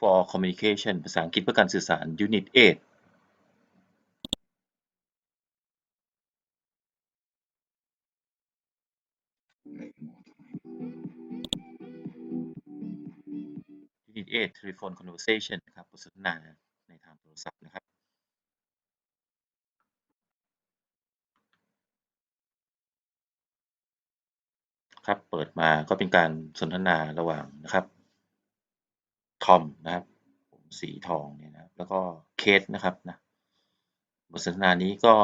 for Communication ภาษาอังกฤษเพื่อการสื่อสาร Unit 8 Unit 8 Telephone Conversation นะครับบทสนทนาในทางโทรศัพท์นะครับ ครับ เปิดมาก็เป็นการสนทนาระหว่างนะครับ ทอมนะครับผมสีทองเนี่ยนะครับแล้วก็เคสนะครับนะบทสนทนานี้ก็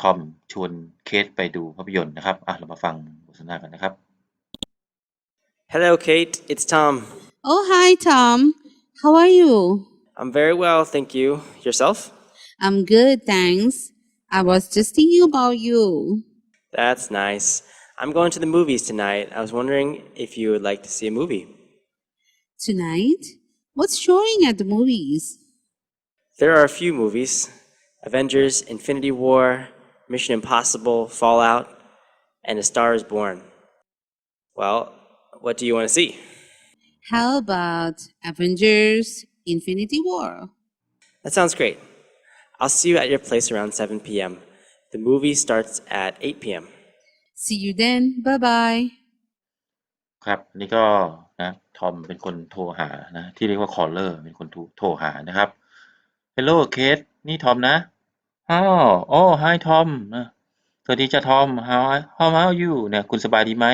ทอมชวนเคสไปดูภาพยนตร์นะครับอะเรามาฟังบทสนทนากันนะครับ Hello, Kate. It's Tom. Oh, hi, Tom. How are you? I'm very well, thank you. Yourself? I'm good, thanks. I was just thinking about you. That's nice. I'm going to the movies tonight. I was wondering if you would like to see a movie. Tonight? What's showing at the movies? There are a few movies Avengers, Infinity War, Mission Impossible, Fallout, and A Star is Born. Well, what do you want to see? How about Avengers Infinity War? That sounds great. I'll see you at your place around 7 p.m. The movie starts at 8 p.m. See you then. Bye bye. ครับอันนี่ก็นะ ทอมเป็นคนโทรหานะที่เรียกว่า caller เป็นคนโทรหานะครับ Hello เคสนี่ทอมนะอ้าวโอ้ Hi ทอมนะสวัสดีจ้าทอม How How are you เนี่ยคุณสบายดีไหม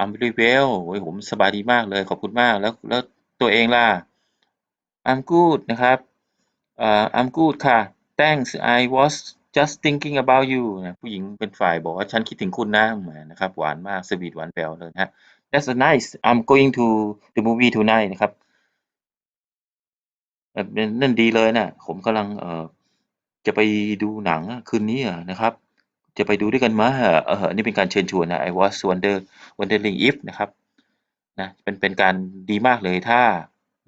I'm very well โอ้ยผมสบายดีมากเลยขอบคุณมากแล้วแล้วตัวเองล่ะ I'm good นะครับเอ่อ I'm good ค่ะ Thanks I was just thinking about you นะผู้หญิงเป็นฝ่ายบอกว่าฉันคิดถึงคุณนะแหมนะครับ หวานมากสวีทหวานแหววเลยนะ That's nice I'm going to the movie tonight นะครับเอ่อนั่นดีเลยนะผมกำลังเอ่อจะไปดูหนังคืนนี้นะครับ จะไปดูด้วยกันไหมเออนี่เป็นการเชิญชวนนะ I was wonder wondering if นะครับนะเป็นเป็นการดีมากเลยถ้า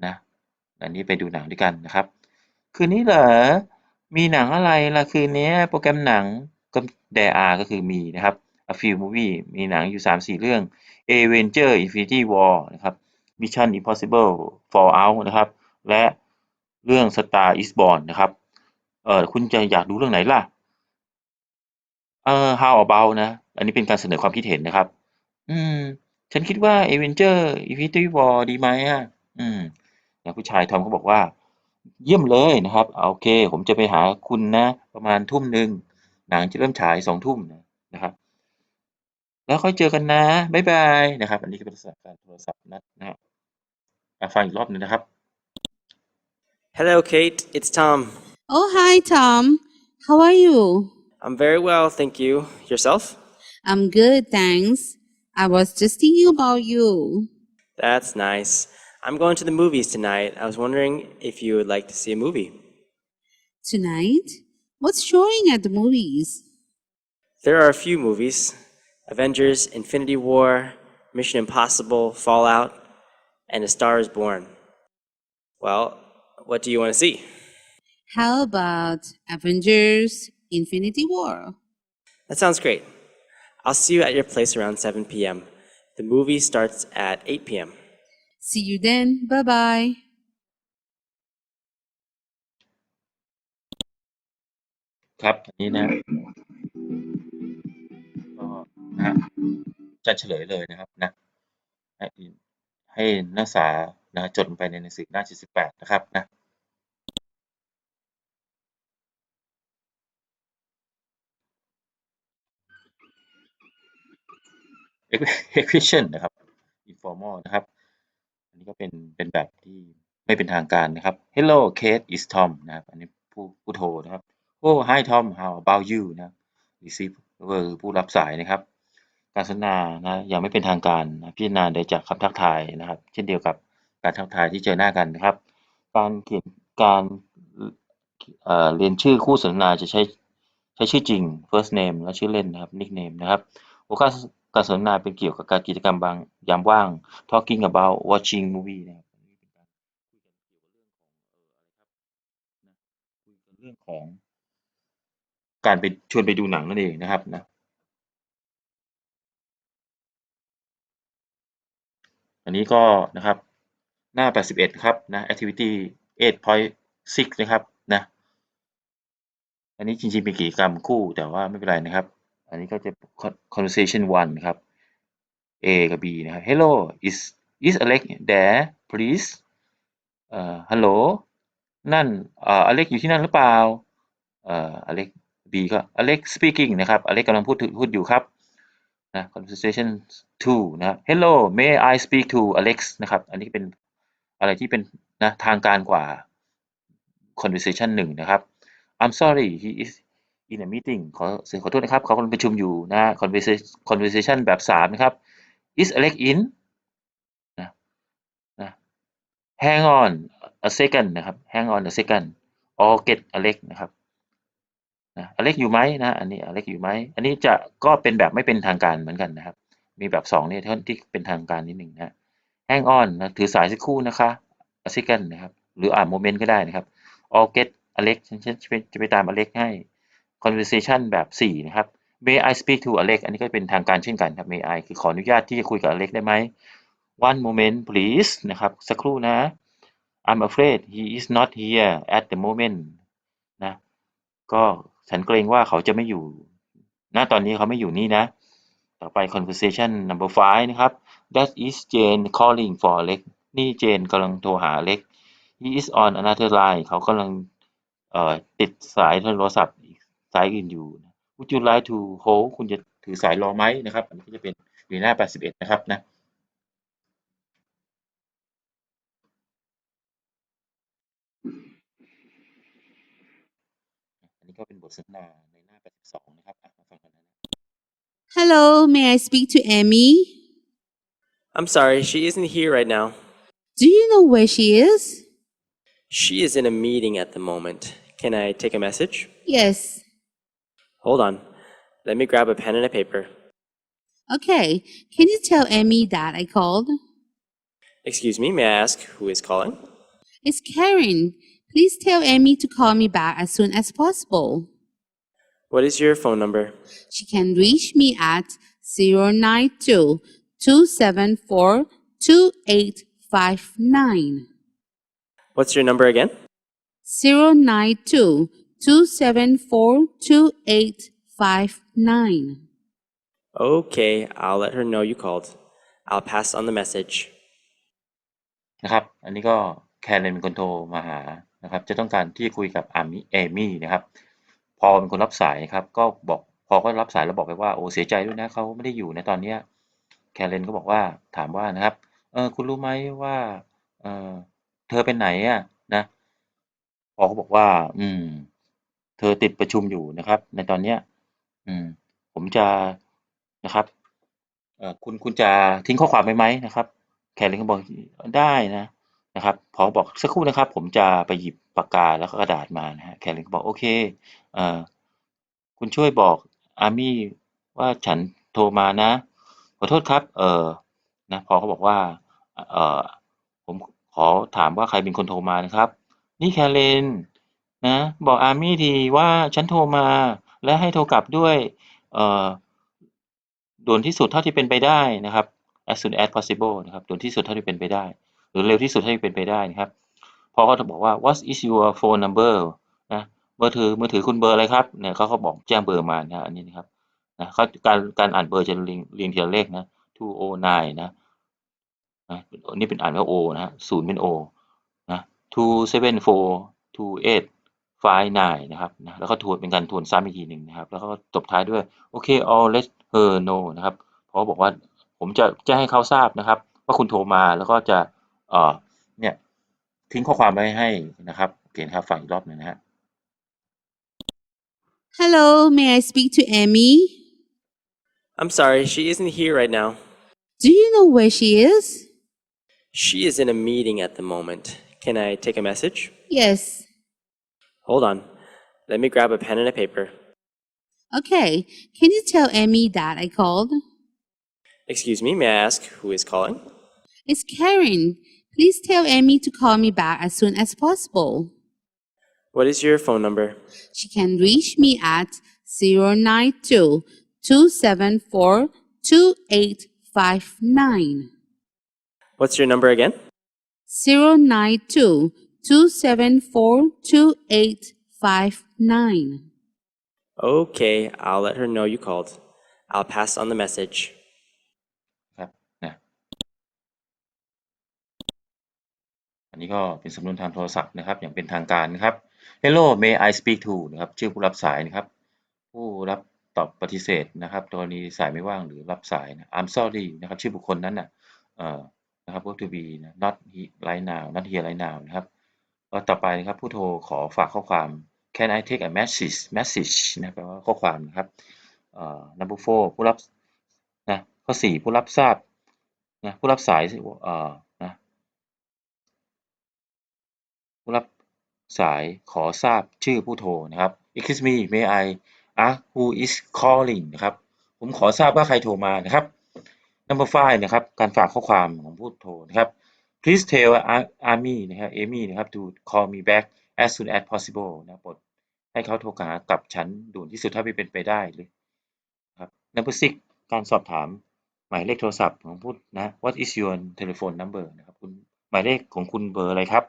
นะอันนี้ไปดูหนังด้วยกันนะครับ คืนนี้เหรอมีหนังอะไรล่ะคืนนี้โปรแกรมหนังก็ there are ก็คือมีนะครับ a few movie มีหนังอยู่ 3-4 เรื่อง Avenger Infinity War นะครับ Mission Impossible Fallout นะครับ และเรื่อง Star is Born นะครับ เออคุณจะอยากดูเรื่องไหนล่ะ เออ How about นะ อันนี้เป็นการเสนอความคิดเห็นนะครับ อืม ฉันคิดว่า Avenger Infinity War ดีไหมอะอืมแล้วผู้ชายทอมก็บอกว่า เยี่ยมเลยนะครับโอเค ผมจะไปหาคุณนะ ประมาณทุ่มหนึ่งหนังจะเริ่มฉายสองทุ่มนะครับ แล้วค่อยเจอกันนะ บ๊ายบายนะครับ อันนี้ก็เป็นลักษณะการโทรศัพท์นัดนะครับอ่ะฟังอีกรอบหนึ่งนะครับ Hello, Kate. It's Tom. Oh, hi, Tom. How are you? I'm very well, thank you. Yourself? I'm good, thanks. I was just thinking about you. That's nice. I'm going to the movies tonight. I was wondering if you would like to see a movie. Tonight? What's showing at the movies? There are a few movies Avengers, Infinity War, Mission Impossible, Fallout, and A Star is Born. Well, what do you want to see? How about Avengers Infinity War? That sounds great. I'll see you at your place around 7 p.m. The movie starts at 8 p.m. See you then. Bye bye. นะจะเฉลยเลยนะครับนะให้ให้นักศึกษานะจดไปในหนังสือหน้า 78 นะครับนะ equation นะครับ informal นะครับ อันนี้ก็เป็นเป็นแบบที่ไม่เป็นทางการนะครับ Hello Kate is Tom นะครับ อันนี้ผู้ผู้โทรนะครับ Oh hi Tom how about you นะ receive ก็คือผู้รับสายนะครับ การสนทนานะยังไม่เป็นทางการนะพิจารณาได้จากคำทักทายนะครับ เช่นเดียวกับการทักทายที่เจอหน้ากันนะครับ การเขียนการเเรียนชื่อคู่สนทนาจะใช้ใช้ชื่อจริง first name และชื่อเล่นนะครับ nickname นะครับหัวข้อการสนทนาเป็นเกี่ยวกับการกิจกรรมบางยามว่าง talking about watching movie นะครับนี่เป็นการคุยกันเรื่องของเอออะไรครับนะคุยกันเรื่องของการไปชวนไปดูหนังนั่นเองนะครับนะ อันนี้ก็นะครับหน้า 81 ครับนะ activity 8.6 นะครับนะอันนี้จริงๆเป็นกิจกรรมคู่แต่ว่าไม่เป็นไรนะครับ อันนี้ก็จะ conversation one ครับ A กับ B นะครับ Hello is is Alex there please เอ่อ Hello นั่นเอ่อ Alex อยู่ที่นั่นหรือเปล่าเอ่อ Alex B ก็ Alex speaking นะครับ Alex กำลังพูดพูดอยู่ครับนะ conversation to นะครับ Hello may I speak to Alex นะครับ อันนี้เป็นอะไรที่เป็นนะทางการกว่า conversation หนึ่งนะครับ I'm sorry he is in a meeting ขอเสียขอโทษนะครับ เขากำลังประชุมอยู่นะ conversation conversation แบบสามนะครับ is Alex in นะนะ hang on a second นะครับ hang on a second or get Alex นะครับนะ Alex อยู่ไหมนะ อันนี้ Alex อยู่ไหม อันนี้จะก็เป็นแบบไม่เป็นทางการเหมือนกันนะครับ มีแบบสองเนี่ยที่เป็นทางการนิดหนึ่งนะ hang on นนะถือสายสักครู่นะคะ a second นะครับหรืออ่านโมเมนต์ก็ได้นะครับ or get Alex ฉันฉันจะไปจะไปตาม Alex ให้ conversation แบบสี่นะครับ may I speak to Alex อันนี้ก็เป็นทางการเช่นกันครับ may I คือขออนุญาตที่จะคุยกับ Alex ได้ไหม one moment please นะครับ สักครู่นะ I'm afraid he is not here at the moment นะ ก็ฉันเกรงว่าเขาจะไม่อยู่ณตอนนี้เขาไม่อยู่นี่นะ ต่อไป conversation number five นะครับ that is Jane calling for Alex นี่เจนกำลังโทรหา Alex he is on another line เขากำลังติดสายโทรศัพท์อีกสายอื่นอยู่ would you like to hold คุณจะถือสายรอไหมนะครับ อันนี้ก็จะเป็นอยู่หน้า 81 นะครับนะอันนี้ก็เป็นบทสนทนาในหน้า 82 นะครับ Hello, may I speak to Emmy? I'm sorry, she isn't here right now. Do you know where she is? She is in a meeting at the moment. Can I take a message? Yes. Hold on. Let me grab a pen and a paper. Okay, can you tell Emmy that I called? Excuse me, may I ask who is calling? It's Karen. Please tell Emmy to call me back as soon as possible. What is your phone number? She can reach me at 092 274 2859. What's your number again? 092 274 2859. Okay, I'll let her know you called. I'll pass on the message. นะครับ อันนี้ก็แคร์เรนเป็นคนโทรมาหานะครับ จะต้องการที่จะคุยกับอามิเอมี่นะครับ พอเป็นคนรับสายนะครับ ก็บอกพอก็รับสายแล้วบอกไปว่าโอ้เสียใจด้วยนะเขาไม่ได้อยู่ในตอนเนี้ยแคร์เรนก็บอกว่าถามว่านะครับเออคุณรู้ไหมว่าเออเธอเป็นไหนอะนะพอเขาบอกว่า อืม เธอติดประชุมอยู่นะครับ ในตอนเนี้ย อืม ผมจะนะครับเออคุณคุณจะทิ้งข้อความไว้ไหมนะครับ แคร์เรนก็บอกได้นะนะครับ พอบอกสักครู่นะครับ ผมจะไปหยิบ ปากกาแล้วก็กระดาษมานะฮะแคร์เรนก็บอกโอเคเอ่อคุณช่วยบอกอามี่ว่าฉันโทรมานะ ขอโทษครับเออนะพอเขาบอกว่าเออผมขอถามว่าใครเป็นคนโทรมานะครับ นี่แคร์นนะบอกอามี่ทีว่าฉันโทรมาและให้โทรกลับด้วยเอ่อด่วนที่สุดเท่าที่เป็นไปได้นะครับ as soon as possible นะครับด่วนที่สุดเท่าที่เป็นไปได้ หรือเร็วที่สุดเท่าที่เป็นไปได้นะครับ พอเขาจะบอกว่า what is your phone number นะเบอร์ถือมือถือคุณเบอร์อะไรครับเนี่ยเขาก็บอกแจ้งเบอร์มานะอันนี้นะครับนะเขาการการอ่านเบอร์จะเรียงเรียงทีละเลขนะ two o nine นะนะนี่เป็นอ่านว่า o นะฮะศูนย์เป็น o นะ two seven four two eight five nine นะครับนะแล้วก็ทวนเป็นการทวนซ้ำอีกทีหนึ่งนะครับ แล้วก็ตบท้ายด้วยโอเค all let her know นะครับเพราะบอกว่าผมจะแจ้งให้เขาทราบนะครับ ว่าคุณโทรมาแล้วก็จะเอ่อเนี่ย ทิ้งข้อความไว้ให้นะครับโอเคนะครับฟังอีกรอบหนึ่งนะฮะ Hello, may I speak to Amy? I'm sorry, she isn't here right now. Do you know where she is? She is in a meeting at the moment. Can I take a message? Yes. Hold on. Let me grab a pen and a paper. Okay, can you tell Amy that I called? Excuse me, may I ask who is calling? It's Karen. Please tell Amy to call me back as soon as possible. What is your phone number? She can reach me at 092 274 2859. What's your number again? 092 274 2859. Okay, I'll let her know you called. I'll pass on the message. นนี้ก็เป็นสำนวนทางโทรศัพท์นะครับ อย่างเป็นทางการนะครับ Hello may I speak to นะครับ ชื่อผู้รับสายนะครับ ผู้รับตอบปฏิเสธนะครับกรณีสายไม่ว่างหรือรับสายนะ I'm sorry นะครับ ชื่อบุคคลนั้นนะเอ่อนะครับ verb to be นะ not he right now not here right now นะครับต่อไปนะครับ ผู้โทรขอฝากข้อความ Can I take a message message นะแปลว่าข้อความนะครับเอ่อ number four ผู้รับนะข้อสี่ผู้รับทราบนะผู้รับสายเอ่อนะ ผู้รับ สายขอทราบชื่อผู้โทรนะครับ Excuse me may I ask who is calling นะครับ ผมขอทราบว่าใครโทรมานะครับ Number five นะครับ การฝากข้อความของผู้โทรนะครับ Please tell Amy นะครับ Amy นะครับ to call me back as soon as possible นะโปรดให้เขาโทรหากับฉันด่วนที่สุดเท่าเป็นไปได้เลยครับ Number six การสอบถามหมายเลขโทรศัพท์ของผู้นะ What is your telephone number นะครับคุณหมายเลขของคุณเบอร์อะไรครับ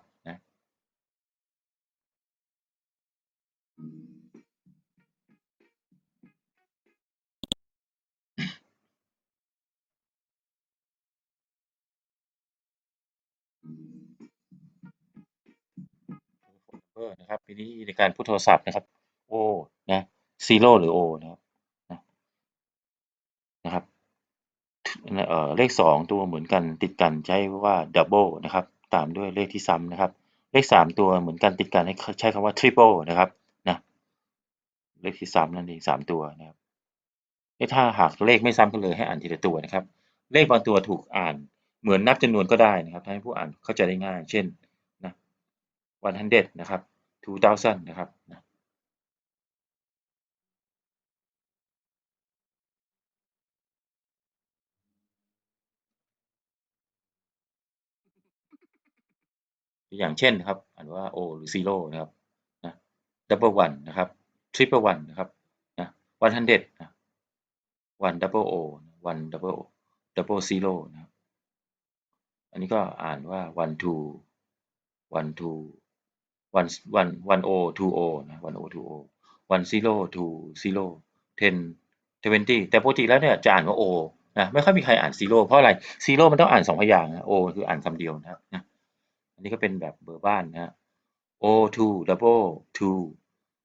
เออนะครับทีนี้ในการพูดโทรศัพท์นะครับโอนะซีโร่หรือโอนะครับนะนะครับเอ่อเลขสองตัวเหมือนกันติดกันใช้ว่าดับเบิลนะครับตามด้วยเลขที่ซ้ำนะครับ เลขสามตัวเหมือนกันติดกันให้ใช้คำว่าทริปเปิลนะครับนะเลขที่ซ้ำนั่นเองสามตัวนะครับถ้าหากเลขไม่ซ้ำกันเลยให้อ่านทีละตัวนะครับ เลขบางตัวถูกอ่านเหมือนนับจำนวนก็ได้นะครับทำให้ผู้อ่านเข้าใจได้ง่าย เช่น นะ one hundred นะครับ two thousand นะครับนะตัวอย่างเช่นนะครับอ่านว่า o หรือ zero นะครับนะ double one นะครับ triple one นะครับนะ one hundred นะ one double o one double double zero นะครับ อันนี้ก็อ่านว่า one two one two one one one o two o นะ one o two o one zero two zero ten twenty แต่ปกติแล้วเนี่ยจะอ่านว่า o นะไม่ค่อยมีใครอ่าน zero เพราะอะไร zero มันต้องอ่านสองพยางค์นะ o คืออ่านคำเดียวนะครับนะอันนี้ก็เป็นแบบเบอร์บ้านนะฮะ o two double two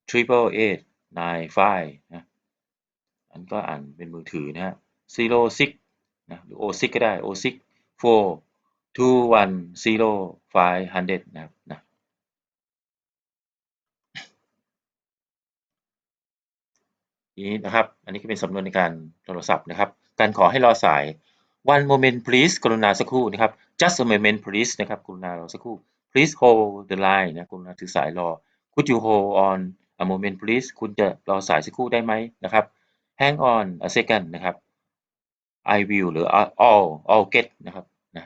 triple eight nine five นะอันก็อ่านเป็นมือถือนะฮะ zero six นะหรือ o six ก็ได้ o six four two one zero five hundred นะครับนะ นี้นะครับ อันนี้ก็เป็นสำนวนในการโทรศัพท์นะครับ การขอให้รอสาย one moment please กรุณาสักครู่นะครับ just a moment please นะครับกรุณารอสักครู่ please hold the line นะกรุณาถือสายรอ could you hold on a moment please คุณจะรอสายสักครู่ได้ไหมนะครับ hang on a second นะครับ I will หรือ all all get นะครับนะ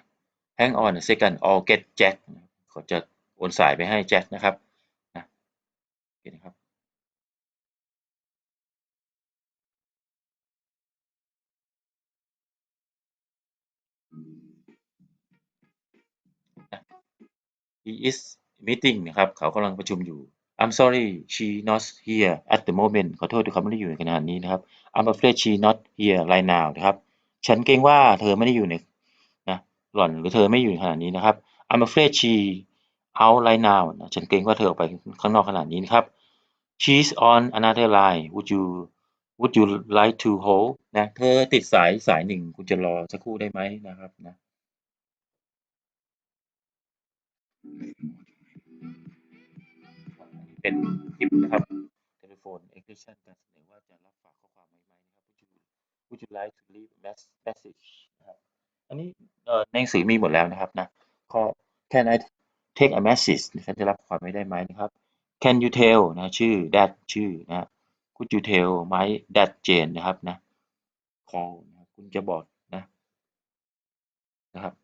hang on a second all get Jack เขาจะโอนสายไปให้แจ็คนะครับนะโอเคนะครับ he is meeting นะครับ เขากำลังประชุมอยู่ I'm sorry she not here at the moment ขอโทษที่เขาไม่ได้อยู่ในขณะนี้นะครับ I'm afraid she not here right now นะครับ ฉันเกรงว่าเธอไม่ได้อยู่ในนะหล่อนหรือเธอไม่อยู่ในขณะนี้นะครับ I'm afraid she out right now นะฉันเกรงว่าเธอออกไปข้างนอกขณะนี้นะครับ she's on another line would you would you like to hold นะ เธอติดสายสายหนึ่ง คุณจะรอสักครู่ได้ไหมนะครับนะ เป็นคลิปนะครับ telephone extension การเสนอว่าจะรับฝากข้อความไหมไหมนะครับ would you would you like to leave a message นะครับ อันนี้เอ่อในหนังสือมีหมดแล้วนะครับนะข้อ can I take a message ฉันจะรับความไม่ได้ไหมนะครับ can you tell นะชื่อ that ชื่อนะ could you tell my that Jane นะครับนะ call นะคุณจะบอกนะนะครับ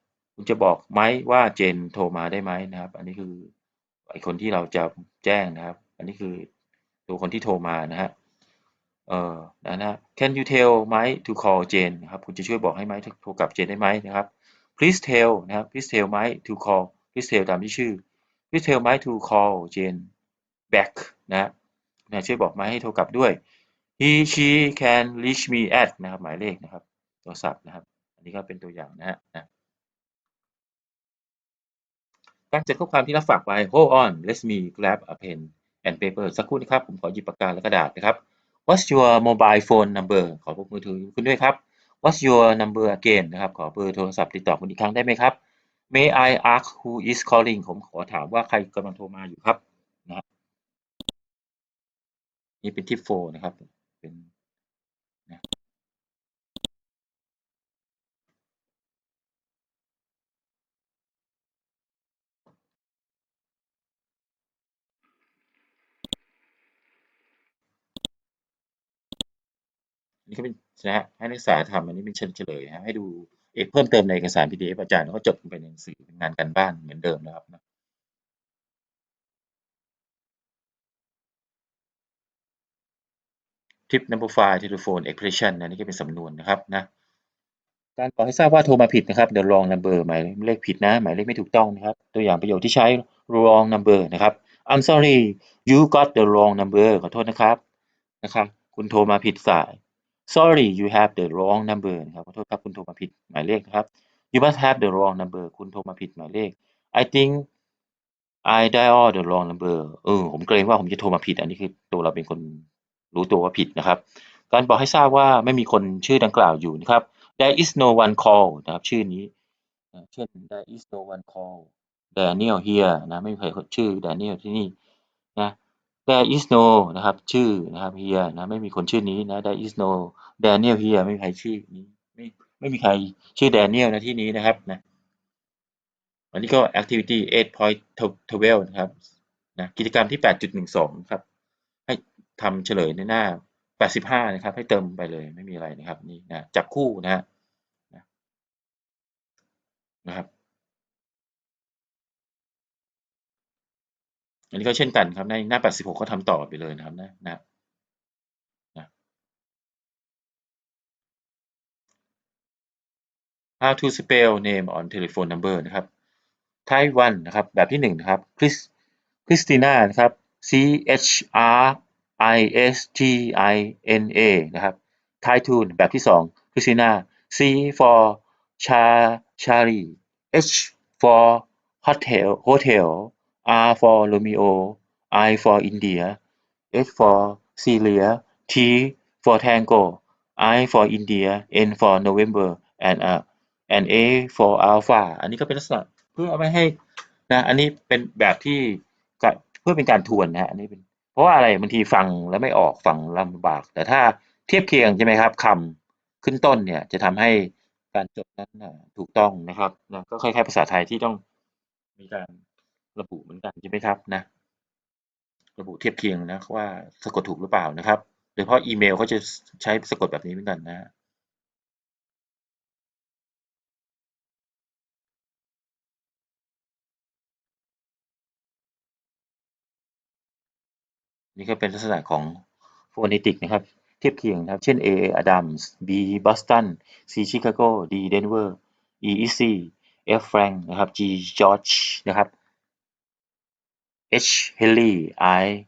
คุณจะบอกไหมว่าเจนโทรมาได้ไหมนะครับ อันนี้คือไอคนที่เราจะแจ้งนะครับ อันนี้คือตัวคนที่โทรมานะฮะเอ่อนะนะ Can you tell ไหม to call Jane นะครับ คุณจะช่วยบอกให้ไหมโทรกลับเจนได้ไหมนะครับ Please tell นะครับ Please tell ไหม to call please tell ตามที่ชื่อ please tell Mike to call Jane back นะนะช่วยบอกไหมให้โทรกลับด้วย he she can reach me at นะครับ หมายเลขนะครับโทรศัพท์นะครับ อันนี้ก็เป็นตัวอย่างนะฮะนะ การจัดข้อความที่รับฝากไว้ hold on let me grab a pen and paper สักครู่นะครับ ผมขอหยิบปากกาและกระดาษนะครับ what's your mobile phone number ขอเบมือถือคุณด้วยครับ what's your number again นะครับ ขอเบอร์โทรศัพท์ติดต่อคุณอีกครั้งได้ไหมครับ may I ask who is calling ผมขอถามว่าใครกำลังโทรมาอยู่ครับนะนี่เป็นทิปโฟนะครับ เป็นนะ อั นนี้ก็เป็นนะฮะให้นักศึกษาทำอันนี้เป็นเชิญเฉลยนะฮะให้ดูเอกเพิ่มเติมในเอกสาร PDF อาจารย์แล้วก็จดลงไปในหนังสือเป็นงานการบ้านเหมือนเดิมนะครับนะ tip number five telephone expression นะนี่ก็เป็นสำนวนนะครับนะการบอกให้ทราบว่าโทรมาผิดนะครับ the wrong number หมายเลขผิดนะหมายเลขไม่ถูกต้องนะครับ ตัวอย่างประโยคที่ใช้ wrong number นะครับ I'm sorry you got the wrong number ขอโทษนะครับนะครับ คุณโทรมาผิดสาย sorry you have the wrong number นะครับขอโทษครับคุณโทรมาผิดหมายเลขนะครับ you must have the wrong number คุณโทรมาผิดหมายเลข I think I dial the wrong number เออผมเกรงว่าผมจะโทรมาผิด อันนี้คือตัวเราเป็นคนรู้ตัวว่าผิดนะครับ การบอกให้ทราบว่าไม่มีคนชื่อดังกล่าวอยู่นะครับ there is no one call นะครับ ชื่อนี้เช่น there is no one call Daniel here นะ ไม่มีใครชื่อ Daniel ที่นี่นะ there is no นะครับ ชื่อนะครับ here นะไม่มีคนชื่อนี้นะ there is no Daniel here ไม่มีใครชื่อนี้ไม่ไม่มีใครชื่อ Daniel นะที่นี้นะครับนะอันนี้ก็ activity 8.12นะครับนะกิจกรรมที่ 8.12 ครับ ให้ทำเฉลยในหน้า 85 นะครับ ให้เติมไปเลยไม่มีอะไรนะครับนี่นะจับคู่นะฮะนะนะครับ อันนี้ก็เช่นกันครับในหน้า 86 ก็ทำต่อไปเลยนะครับนะนะนะ how to spell name on telephone number นะครับ type 1นะครับ แบบที่หนึ่งนะครับคริสคริสติน่านะครับ C H R I S T I N A นะครับ type 2แบบที่สองคริสติน่า C for Cha Charlie H for hotel hotel R for Romeo I for India S for Celia T for Tango I for India N for November and uh, and A for Alpha อันนี้ก็เป็นลักษณะเพื่อเอาไว้ให้นะอันนี้เป็นแบบที่เพื่อเป็นการทวนนะฮะอันนี้เป็นเพราะว่าอะไรบางทีฟังแล้วไม่ออกฟังลำบาก แต่ถ้าเทียบเคียงใช่ไหมครับคำขึ้นต้นเนี่ยจะทำให้การจดนั้นนะถูกต้องนะครับนะก็คล้ายๆภาษาไทยที่ต้องมีการ ระบุเหมือนกันใช่ไหมครับนะระบุเทียบเคียงนะว่าสะกดถูกหรือเปล่านะครับโดยเฉพาะอีเมลเขาจะใช้สะกดแบบนี้เหมือนกันนะนี่ก็เป็นลักษณะของ phonetic นะครับ เทียบเคียงนะครับ เช่น A Adams B Boston C Chicago D Denver E Easy F Frank นะครับ G George นะครับ H Henry I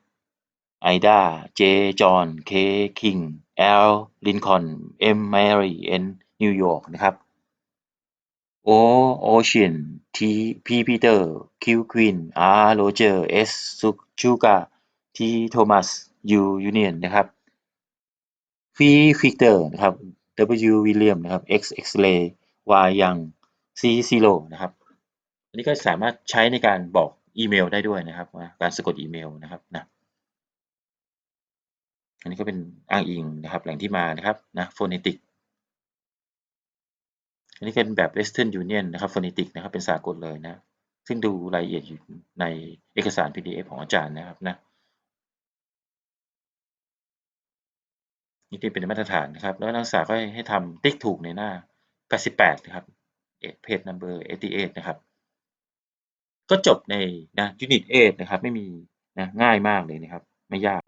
Ida J John K King L Lincoln M Mary N New York นะครับ O Ocean T P Peter Q Queen R Roger S Sugar T Thomas U Union นะครับ V Victor นะครับ W William นะครับ X X-ray Y Young C Zero นะครับ อันนี้ก็สามารถใช้ในการบอก อีเมลได้ด้วยนะครับการสะกดอีเมลนะครับนะอันนี้ก็เป็นอ้างอิงนะครับแหล่งที่มานะครับนะ phonetic อันนี้เป็นแบบ Western Union นะครับ phonetic นะครับเป็นสากลเลยนะ ซึ่งดูรายละเอียดอยู่ในเอกสาร PDF ของอาจารย์นะครับนะนี่เป็นมาตรฐานนะครับ แล้วนักศึกษาก็ให้ทำติ๊กถูกในหน้า 88 นะครับ page number 88 นะครับ ก็จบในนะยูนิตเอนะครับ ไม่มีนะง่ายมากเลยนะครับ ไม่ยาก